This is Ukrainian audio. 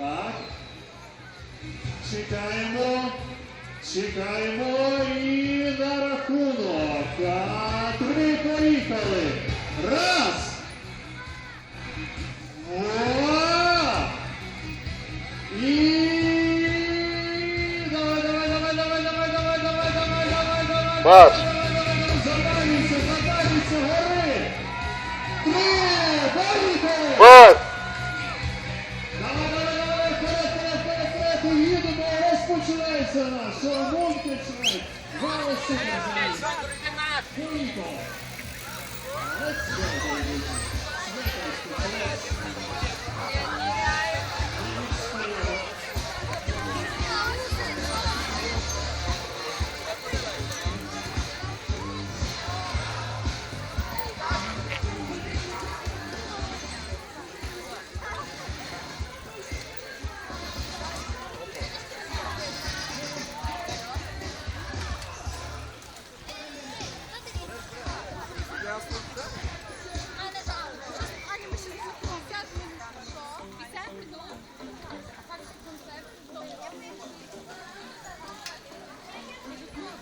Так. Чекаємо. Чекаємо і на рахунок. А, три поїхали. Раз. Два. І давай, давай, давай, давай, давай, давай, давай, давай, давай, давай. Марш. Задалися, задалися, гори. Три, поїхали. Punto. Let's go. Концерт.